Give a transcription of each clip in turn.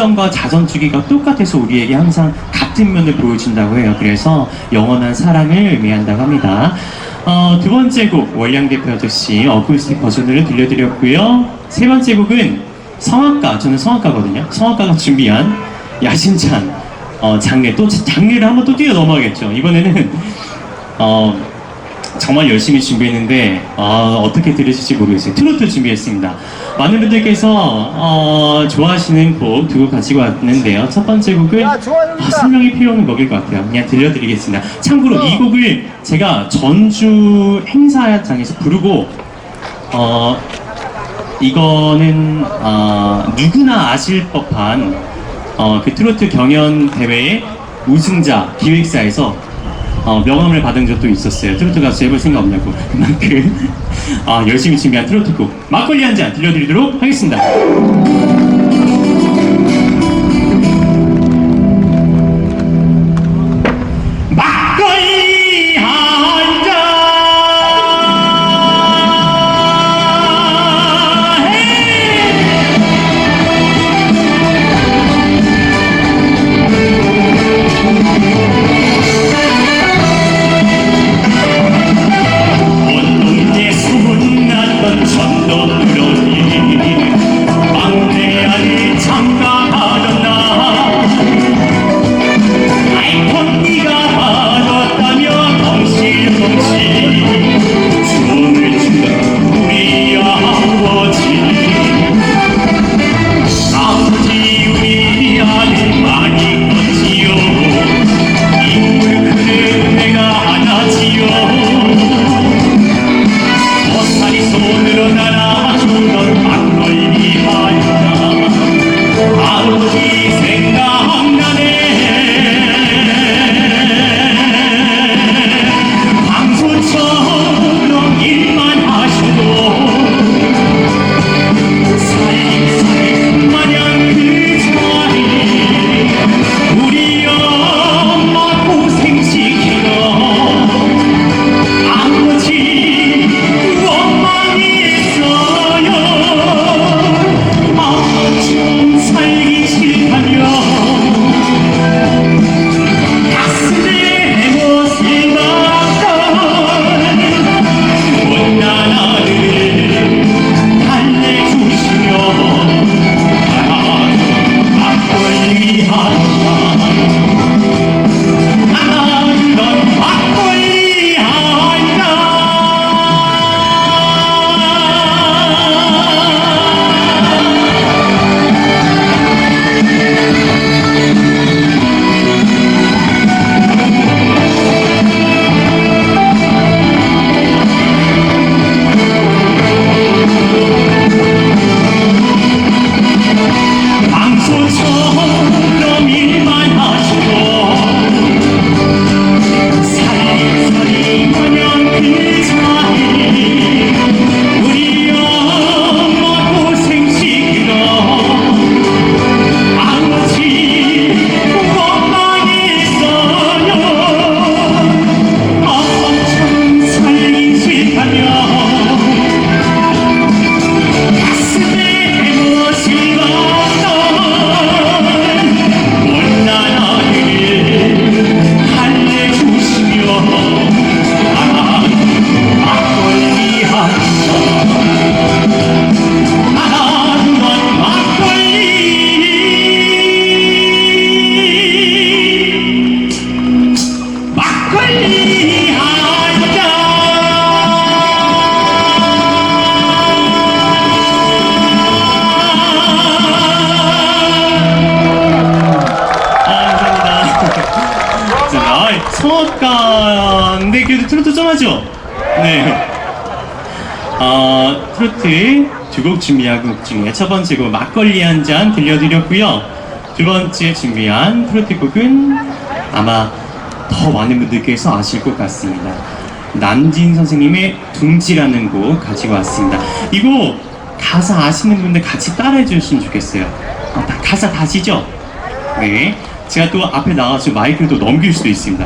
공전과 자전주기가 똑같아서 우리에게 항상 같은 면을 보여준다고 해요. 그래서 영원한 사랑을 의미한다고 합니다. 어, 두 번째 곡 월량 대표 아저씨 어쿠스틱 버전으로 들려드렸고요. 세 번째 곡은 성악가 저는 성악가거든요. 성악가가 준비한 야심찬 어, 장르 또 장르를 한번 또 뛰어 넘어가겠죠. 이번에는 어, 정말 열심히 준비했는데 어, 어떻게 들으실지 모르겠어요. 트로트 준비했습니다. 많은 분들께서 어, 좋아하시는 곡 두 곡 가지고 왔는데요. 첫 번째 곡은 야. 아, 설명이 필요 없는 곡일 것 같아요. 그냥 들려드리겠습니다. 참고로 이 곡을 제가 전주 행사장에서 부르고 어, 이거는 어, 누구나 아실 법한 어, 그 트로트 경연 대회의 우승자 기획사에서 어, 명함을 받은 적도 있었어요. 트로트 가수 해볼 생각 없냐고. 그만큼 아, 열심히 준비한 트로트 곡 막걸리 한 잔 들려드리도록 하겠습니다. 하죠? 네. 어, 트로트 두 곡 준비한 곡 중에 첫 번째 곡 막걸리 한 잔 들려드렸고요. 두 번째 준비한 트로트 곡은 아마 더 많은 분들께서 아실 것 같습니다. 남진 선생님의 둥지라는 곡 가지고 왔습니다. 이거 가사 아시는 분들 같이 따라해 주셨으면 좋겠어요. 아, 다- 가사 다시죠? 네. 제가 또 앞에 나가서 마이크를 또 넘길 수도 있습니다.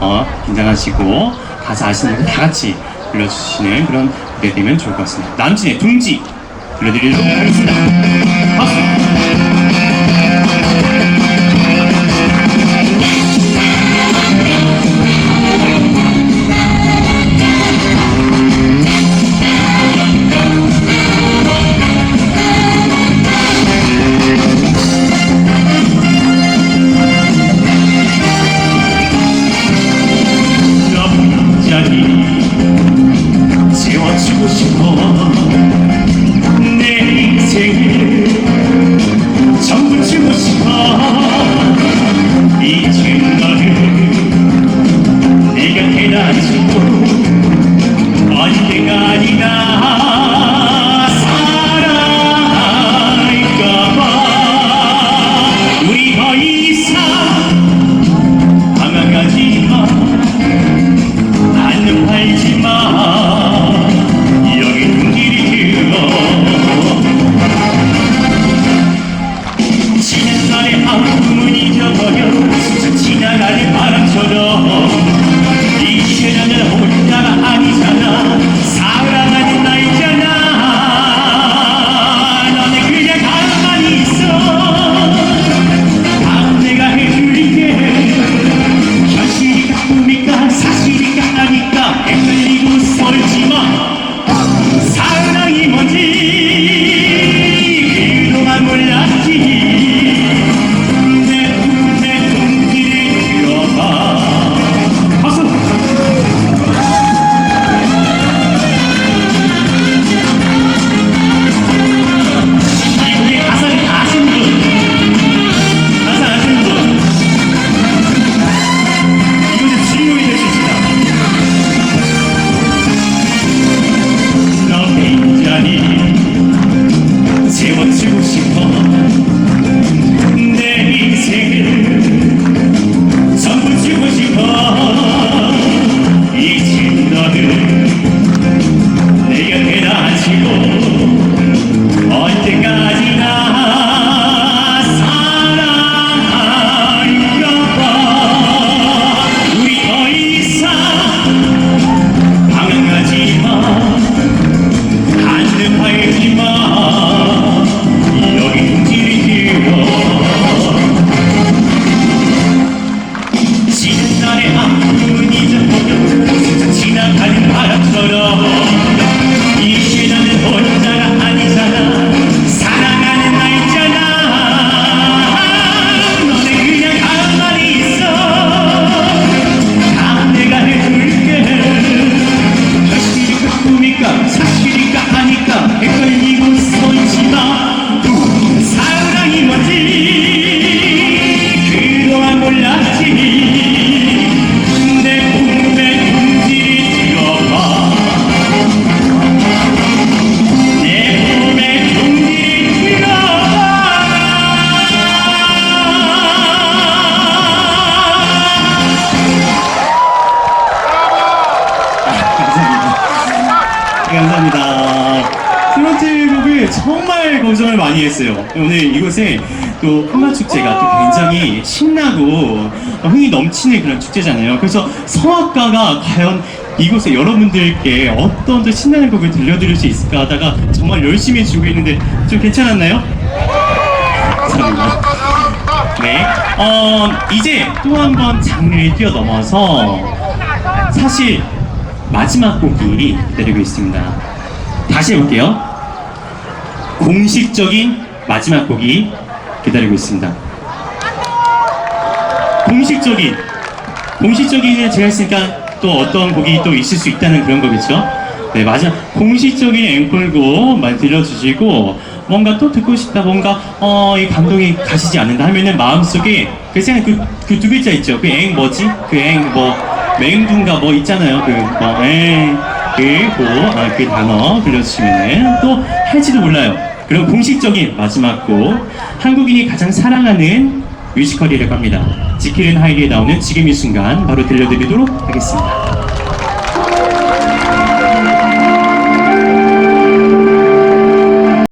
어, 긴장하시고 가사 아시는 분들 다 같이 불러주시는 그런 무대 되면 좋을 것 같습니다. 남진의 둥지 들려드리도록 하겠습니다. 박수! 했어요. 오늘 이곳에 또 한마 축제가 또 굉장히 신나고 흥이 넘치는 그런 축제잖아요. 그래서 성악가가 과연 이곳에 여러분들께 어떤 또 신나는 곡을 들려드릴 수 있을까 하다가 정말 열심히 주고 있는데 좀 괜찮았나요? 감사합니다. 네. 어, 이제 또 한 번 장르를 뛰어넘어서 사실 마지막 곡이 기다리고 있습니다. 다시 해볼게요. 공식적인 마지막 곡이 기다리고 있습니다. 공식적인, 공식적인 제가 했으니까 또 어떤 곡이 또 있을 수 있다는 그런 거겠죠? 네, 마지막 공식적인 앵콜곡 많이 들려주시고 뭔가 또 듣고 싶다, 뭔가 어, 이 감동이 가시지 않는다 하면은 마음속에 그 생각 그그 두 글자 있죠? 그 앵 뭐지? 그 앵뭐 맹둔가 뭐 있잖아요. 그뭐 앵. 그고 아, 그 단어 불러주시면은 또 할지도 몰라요. 그럼 공식적인 마지막 곡 한국인이 가장 사랑하는 뮤지컬이라고 합니다. 지키는 하이리에 나오는 지금 이 순간 바로 들려드리도록 하겠습니다.